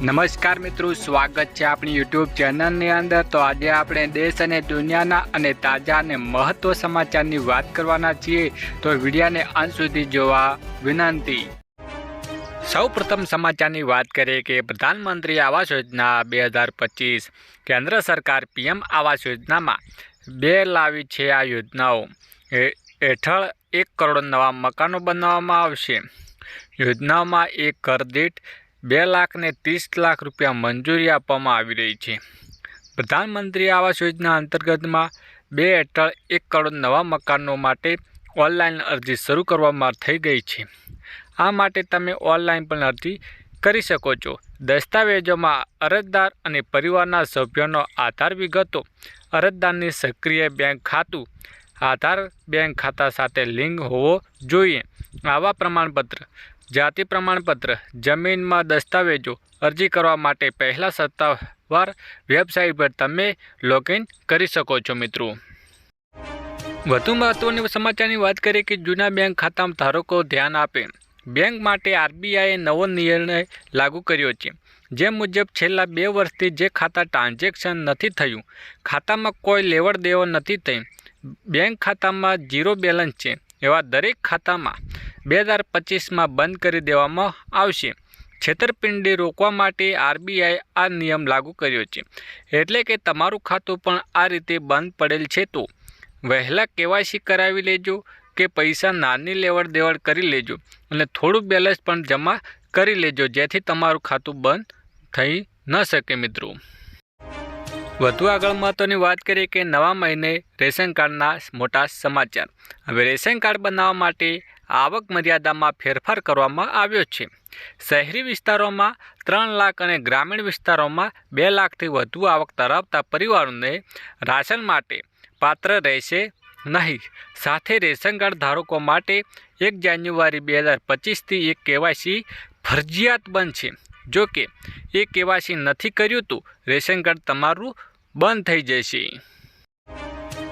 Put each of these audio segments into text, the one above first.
નમસ્કાર મિત્રો, સ્વાગત છે આપણી યુટ્યુબ ચેનલની અંદર. તો આજે આપણે દેશ અને દુનિયાના અને તાજા અને મહત્વ સમાચારની વાત કરવાના છીએ. તો વિડીયાને અંત સુધી જોવા વિનંતી. સૌ પ્રથમ સમાચારની વાત કરીએ કે પ્રધાનમંત્રી આવાસ યોજના બે હજાર પચીસ કેન્દ્ર સરકાર પીએમ આવાસ યોજનામાં બે લાવી છે આ યોજનાઓ. હેઠળ એક કરોડ નવા મકાનો બનાવવામાં આવશે. યોજનામાં એક ઘર દીઠ બે લાખ ને ત્રીસ લાખ રૂપિયા મંજૂરી આપવામાં આવી રહી છે. પ્રધાનમંત્રી આવાસ યોજના અંતર્ગતમાં બે હેઠળ એક કરોડ નવા મકાનો માટે ઓનલાઈન અરજી શરૂ કરવામાં થઈ ગઈ છે. આ માટે તમે ઓનલાઈન પણ અરજી કરી શકો છો. દસ્તાવેજોમાં અરજદાર અને પરિવારના સભ્યોનો આધાર વિગતો, અરજદારની સક્રિય બેંક ખાતું, આધાર બેંક ખાતા સાથે લિંક હોવો જોઈએ, આવા પ્રમાણપત્ર જાતિ પ્રમાણપત્ર, જમીનમાં દસ્તાવેજો અરજી કરવા માટે પહેલાં સત્તાવાર વેબસાઇટ પર તમે લોગિન કરી શકો છો મિત્રો. વધુ મહત્વની સમાચારની વાત કરીએ કે જૂના બેંક ખાતામાં ધારકો ધ્યાન આપે. બેંક માટે આરબીઆઈએ નવો નિર્ણય લાગુ કર્યો છે. જે મુજબ છેલ્લા બે વર્ષથી જે ખાતા ટ્રાન્ઝેક્શન નથી થયું, ખાતામાં કોઈ લેવડ દેવડ નથી થઈ. બેંક ખાતામાં ઝીરો બેલેન્સ છે. એવા દરેક ખાતામાં બે હજાર પચીસમાં બંધ કરી દેવામાં આવશે. છેતરપિંડી રોકવા માટે આરબીઆઈ આ નિયમ લાગુ કર્યો છે. એટલે કે તમારું ખાતું પણ આ રીતે બંધ પડેલ છે તો. વહેલા કેવાયસી કરાવી લેજો કે પૈસા નાની લેવડ દેવડ કરી લેજો અને થોડું બેલેન્સ પણ જમા કરી લેજો જેથી તમારું ખાતું બંધ થઈ ન શકે મિત્રો. વધુ આગળ મહત્વની વાત કરીએ કે નવા મહિને રેશન કાર્ડના મોટા સમાચાર. હવે રેશન કાર્ડ બનાવવા માટે આવક મર્યાદામાં ફેરફાર કરવામાં આવ્યો છે. શહેરી વિસ્તારોમાં ત્રણ લાખ અને ગ્રામીણ વિસ્તારોમાં બે લાખથી વધુ આવક ધરાવતા પરિવારોને રાશન માટે પાત્ર રહેશે નહીં. સાથે રેશન કાર્ડ ધારકો માટે એક જાન્યુઆરી બે હજાર પચીસથી એક કેવાયસી ફરજિયાત બનશે. જો કે એ કેવાયસી નથી કર્યું તો રેશન કાર્ડ તમારું બંધ થઈ જશે.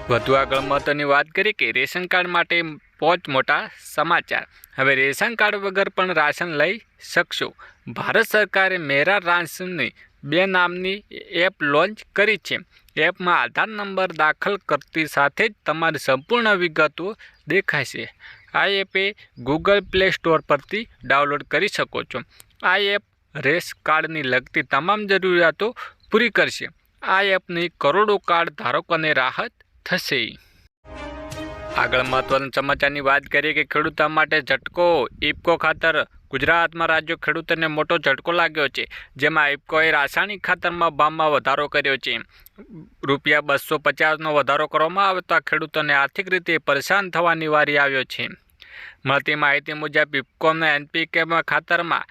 વધુ આગળ મહત્વની વાત કરીએ કે રેશન કાર્ડ માટે પાંચ મોટા સમાચાર. હવે રેશન કાર્ડ વગર પણ રાશન લઈ શકશો. ભારત સરકારે મેરા રાશનની બે નામની એપ લોન્ચ કરી છે. એપમાં આધાર નંબર દાખલ કરતી સાથે જ તમારી સંપૂર્ણ વિગતો દેખાશે. આ એપે ગૂગલ પ્લે સ્ટોર પરથી ડાઉનલોડ કરી શકો છો. આ એપ રેશ કાર્ડની લગતી તમામ જરૂરિયાતો પૂરી કરશે. આ એપની કરોડો કાર્ડ ધારકોને રાહત થશે. આગળ મહત્વના સમાચારની વાત કરીએ કે ખેડૂતો માટે ઝટકો. ઇફકો ખાતર. ગુજરાતમાં રાજ્યો ખેડૂતોને મોટો ઝટકો લાગ્યો છે, જેમાં ઇફકોએ રાસાયણિક ખાતરમાં ભાવમાં વધારો કર્યો છે. રૂપિયા બસો પચાસનો વધારો કરવામાં આવતા ખેડૂતોને આર્થિક રીતે પરેશાન થવાની વારી આવ્યો છે. મળતી માહિતી મુજબ ઇફકોના એનપીકેમાં ખાતરમાં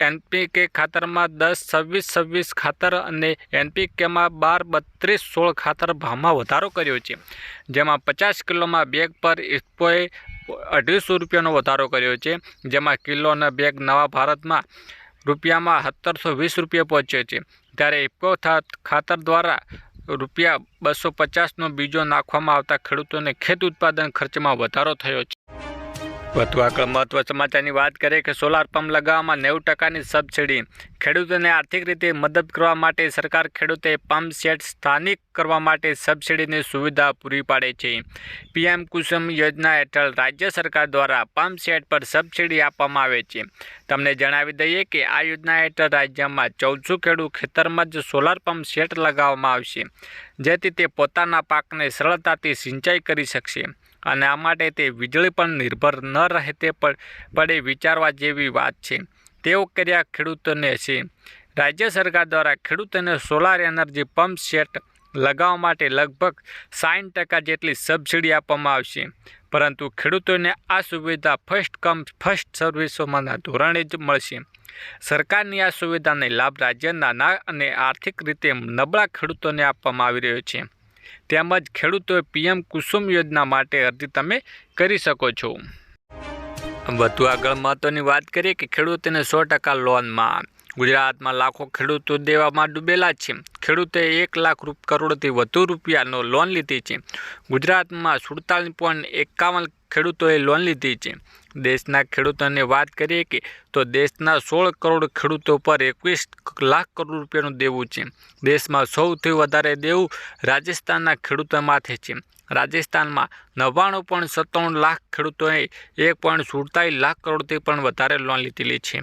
એનપીકે ખાતરમાં દસ, છવ્વીસ છવ્વીસ ખાતર અને એનપીકેમાં બાર, બત્રીસ, સોળ ખાતર ભાવમાં વધારો કર્યો છે. જેમાં પચાસ કિલોમાં બેગ પર ઇફકોએ અઢીસો રૂપિયાનો વધારો કર્યો છે. જેમાં કિલોના બેગ નવા ભારતમાં રૂપિયામાં સત્તરસો વીસ રૂપિયા પહોંચ્યો છે. ત્યારે ઇફકો ખાતર દ્વારા રૂપિયા બસો પચાસનો બીજો નાખવામાં આવતા ખેડૂતોને ખેત ઉત્પાદન ખર્ચમાં વધારો થયો છે. વધુ આગળ મહત્વ સમાચારની વાત કરીએ કે સોલાર પંપ લગાવવામાં નેવું ટકાની સબસિડી ખેડૂતોને આર્થિક રીતે મદદ કરવા માટે સરકાર ખેડૂતે પંપ સેટ સ્થાનિક કરવા માટે સબસિડીની સુવિધા પૂરી પાડે છે. પીએમ કુસુમ યોજના હેઠળ રાજ્ય સરકાર દ્વારા પંપ સેટ પર સબસિડી આપવામાં આવે છે. તમને જણાવી દઈએ કે આ યોજના હેઠળ રાજ્યમાં ચૌદસો ખેડૂત ખેતરમાં જ સોલાર પંપ સેટ લગાવવામાં આવશે, જેથી તે પોતાના પાકને સરળતાથી સિંચાઈ કરી શકશે. અને આ માટે તે વીજળી પર નિર્ભર ન રહે તે પડે વિચારવા જેવી વાત છે. તેઓ કર્યા ખેડૂતોને છે. રાજ્ય સરકાર દ્વારા ખેડૂતોને સોલાર એનર્જી પંપ સેટ લગાવવા માટે લગભગ સાઠ ટકા જેટલી સબસિડી આપવામાં આવશે. પરંતુ ખેડૂતોને આ સુવિધા ફર્સ્ટ કમ ફર્સ્ટ સર્વિસોમાંના ધોરણે જ મળશે. સરકારની આ સુવિધાને લાભ રાજ્યના ના અને આર્થિક રીતે નબળા ખેડૂતોને આપવામાં આવી રહ્યો છે. તેમજ ખેડૂતોએ પીએમ કુસુમ યોજના માટે અરજી તમે કરી શકો છો. વધુ આગળ મહત્વની વાત કરીએ કે ખેડૂતોને સો ટકા લોનમાં. ગુજરાતમાં લાખો ખેડૂતો દેવામાં ડૂબેલા છે. ખેડૂતે એક લાખ કરોડથી વધુ રૂપિયાનો લોન લીધી છે. ગુજરાતમાં સુડતાલીસ પોઈન્ટ એકાવન ખેડૂતોએ લોન લીધી છે. દેશના ખેડૂતોની વાત કરીએ કે તો દેશના સોળ કરોડ ખેડૂતો પર એકવીસ લાખ કરોડ રૂપિયાનું દેવું છે. દેશમાં સૌથી વધારે દેવું રાજસ્થાનના ખેડૂતો માથે છે. રાજસ્થાનમાં નવ્વાણું પોઈન્ટ સત્તાણું લાખ ખેડૂતોએ એક પોઈન્ટ સુડતાલીસ લાખ કરોડથી પણ વધારે લોન લીધેલી છે.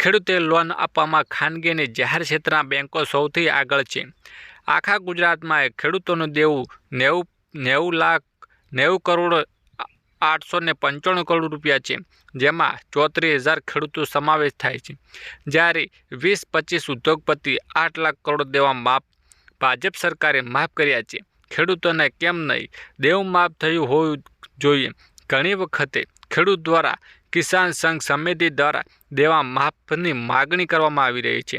ખેડૂતે લોન આપવામાં ખાનગી અને જાહેર ક્ષેત્રના બેન્કો સૌથી આગળ છે. આખા ગુજરાતમાં ખેડૂતોનું દેવું નેવું નેવું લાખ, નેવું કરોડ આઠસો ને પંચાણું કરોડ રૂપિયા છે, જેમાં ચોત્રીસ હજાર ખેડૂતો સમાવેશ થાય છે. જ્યારે વીસ પચીસ ઉદ્યોગપતિ આઠ લાખ કરોડ દેવા માફ ભાજપ સરકારે માફ કર્યા છે. ખેડૂતોને કેમ નહીં? દેવું માફ થયું હોવું જોઈએ. ઘણી વખતે ખેડૂત દ્વારા કિસાન સંઘ સમિતિ દ્વારા દેવા માફની માગણી કરવામાં આવી રહી છે.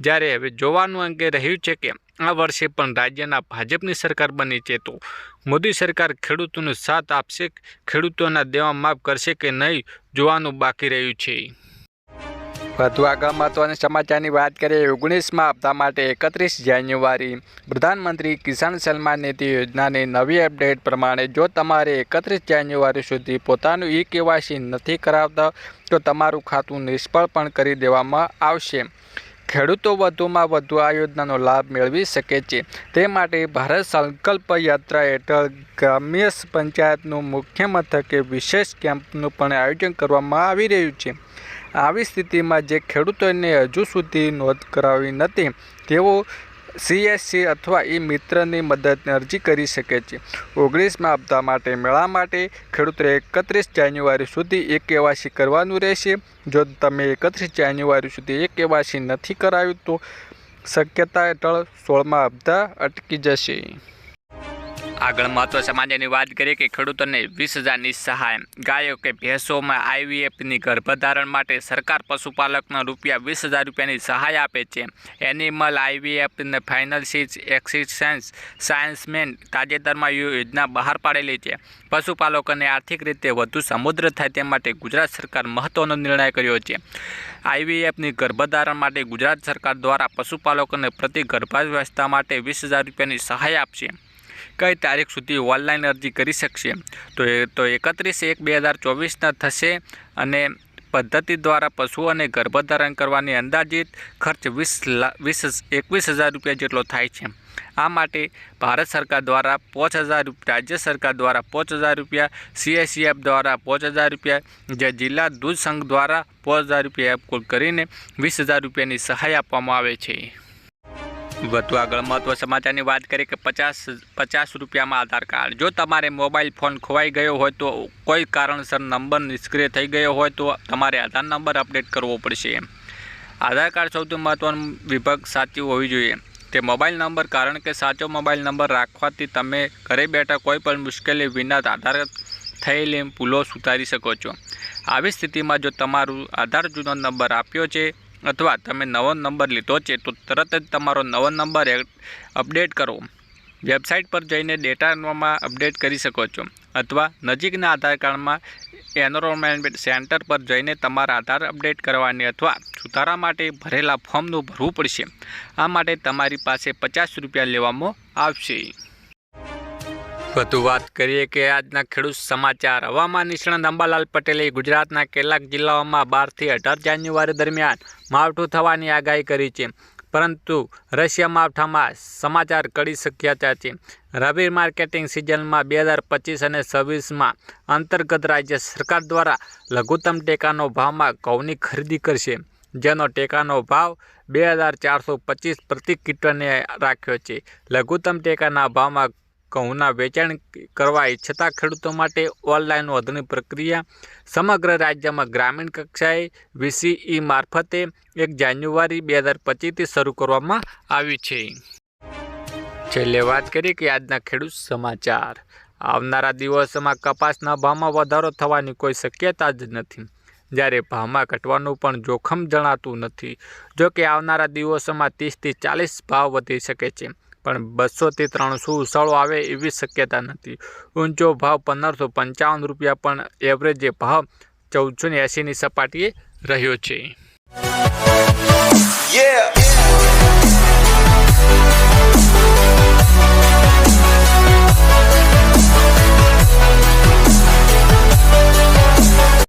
જ્યારે હવે જોવાનું અંગે રહ્યું છે કે આ વર્ષે પણ રાજ્યના ભાજપની સરકાર બની છે તો મોદી સરકાર ખેડૂતોનો સાથ આપશે, ખેડૂતોના દેવા માફ કરશે કે નહીં જોવાનું બાકી રહ્યું છે. વધુ આગળ મહત્વના સમાચારની વાત કરીએ, ઓગણીસમાં હપ્તા માટે એકત્રીસ જાન્યુઆરી, પ્રધાનમંત્રી કિસાન સન્માન નિધિ યોજનાની નવી અપડેટ પ્રમાણે જો તમારે એકત્રીસ જાન્યુઆરી સુધી પોતાનું ઈ કેવાયસી નથી કરાવતા, તો તમારું ખાતું નિષ્ફળ પણ કરી દેવામાં આવશે. ખેડૂતો વધુમાં વધુ આ યોજનાનો લાભ મેળવી શકે છે. તે માટે ભારત સંકલ્પ યાત્રા હેઠળ ગ્રામ્ય પંચાયતનું મુખ્ય મથકે વિશેષ કેમ્પનું પણ આયોજન કરવામાં આવી રહ્યું છે. આવી સ્થિતિમાં જે ખેડૂતોને હજુ સુધી નોંધ કરાવી નથી, તેઓ સીએસસી અથવા ઈ મિત્રની મદદની અરજી કરી શકે છે. ઓગણીસમાં હપ્તા માટે મેળા માટે ખેડૂતોએ એકત્રીસ જાન્યુઆરી સુધી એક કેવાસી કરવાનું રહેશે. જો તમે એકત્રીસ જાન્યુઆરી સુધી એક કેવાસી નથી કરાવ્યું તો શક્યતા હેઠળ સોળમાં હપ્તા અટકી જશે. આગળ મહત્વ સમાજની વાત કરીએ કે ખેડૂતોને વીસ હજારની સહાય. ગાયો કે ભેંસોમાં આઈવીએફની ગર્ભધારણ માટે સરકાર પશુપાલકના રૂપિયા વીસ હજાર રૂપિયાની સહાય આપે છે. એનિમલ આઈવીએફ અને ફાઇનલ સીટ એક્સિસ્ટન્સ સાયન્સમેન તાજેતરમાં યોજના બહાર પાડેલી છે. પશુપાલકોને આર્થિક રીતે વધુ સમુદ્ર થાય તે માટે ગુજરાત સરકાર મહત્વનો નિર્ણય કર્યો છે. આઈવીએફની ગર્ભધારણ માટે ગુજરાત સરકાર દ્વારા પશુપાલકોને પ્રતિ ગર્ભાવસ્થા માટે વીસ હજાર રૂપિયાની સહાય આપશે. કઈ તારીખ સુધી ઓનલાઈન અરજી કરી શકશે? તો એ, તો એકત્રીસ એક બે હજાર ચોવીસના થશે અને પદ્ધતિ દ્વારા પશુઓને ગર્ભધારણ કરવાની અંદાજિત ખર્ચ વીસ વીસ એકવીસ હજાર રૂપિયા જેટલો થાય છે. આ માટે ભારત સરકાર દ્વારા પાંચ હજાર રાજ્ય સરકાર દ્વારા પાંચ હજાર રૂપિયા, સીએસસીએફ દ્વારા પાંચ હજાર રૂપિયા, જે જિલ્લા દૂધ સંઘ દ્વારા પાંચ હજાર રૂપિયા કુલ કરીને વીસ હજાર રૂપિયાની સહાય આપવામાં આવે છે. વધુ આગળ મહત્વ સમાચારની વાત કરીએ કે પચાસ પચાસ રૂપિયામાં આધાર કાર્ડ. જો તમારે મોબાઈલ ફોન ખોવાઈ ગયો હોય તો કોઈ કારણસર નંબર નિષ્ક્રિય થઈ ગયો હોય તો તમારે આધાર નંબર અપડેટ કરવો પડશે. આધાર કાર્ડ સૌથી મહત્વનો વિભાગ સાચી હોવી જોઈએ. તે મોબાઈલ નંબર, કારણ કે સાચો મોબાઈલ નંબર રાખવાથી તમે ઘરે બેઠા કોઈ પણ મુશ્કેલી વિના આધાર થયેલી ભૂલો સુધારી શકો છો. આવી સ્થિતિમાં જો તમારું આધાર જૂનો નંબર આપ્યો છે અથવા તમે નવો નંબર લીધો છે તો તરત જ તમારો નવો નંબર અપડેટ કરો. વેબસાઇટ પર જઈને ડેટામાં અપડેટ કરી શકો છો. અથવા નજીકના આધાર કાર્ડમાં એનરોલમેન્ટ સેન્ટર પર જઈને તમારા આધાર અપડેટ કરવાની અથવા સુધારા માટે ભરેલા ફોર્મનું ભરવું પડશે. આ માટે તમારી પાસે પચાસ રૂપિયા લેવામાં આવશે. વધુ વાત કરીએ કે આજના ખેડૂત સમાચાર. હવામાન નિષ્ણાત અંબાલાલ પટેલે ગુજરાતના કેટલાક જિલ્લાઓમાં બારથી અઢાર જાન્યુઆરી દરમિયાન માવઠું થવાની આગાહી કરી છે. પરંતુ રશિયા માવઠામાં સમાચાર કડી શક્યતા છે. રવિ માર્કેટિંગ સિઝનમાં બે હજાર પચીસ અને છવ્વીસમાં અંતર્ગત રાજ્ય સરકાર દ્વારા લઘુત્તમ ટેકાનો ભાવમાં ઘઉંની ખરીદી કરશે, જેનો ટેકાનો ભાવ બે હજાર ચારસો પચીસ પ્રતિ કિટને રાખ્યો છે. લઘુત્તમ ટેકાના ભાવમાં ઘઉંના વેચાણ કરવા ઈચ્છતા ખેડૂતો માટે ઓનલાઈન નોંધણી પ્રક્રિયા સમગ્ર રાજ્યમાં ગ્રામીણ કક્ષાએ વીસીઈ મારફતે એક જાન્યુઆરી બે હજાર પચીસથી શરૂ કરવામાં આવી છે. છેલ્લે વાત કરીએ કે આજના ખેડૂત સમાચાર. આવનારા દિવસોમાં કપાસના ભાવમાં વધારો થવાની કોઈ શક્યતા જ નથી. જ્યારે ભાવમાં ઘટવાનું પણ જોખમ જણાતું નથી. જો કે આવનારા દિવસોમાં ત્રીસથી ચાલીસ ભાવ વધી શકે છે. પણ બસોથી ત્રણસો ઉછાળો આવે એવી શક્યતા નથી ઊંચો ભાવ પંદરસો પંચાવન રૂપિયા પણ એવરેજ ભાવ ચૌદસો ને એંસીની સપાટીએ રહ્યો છે.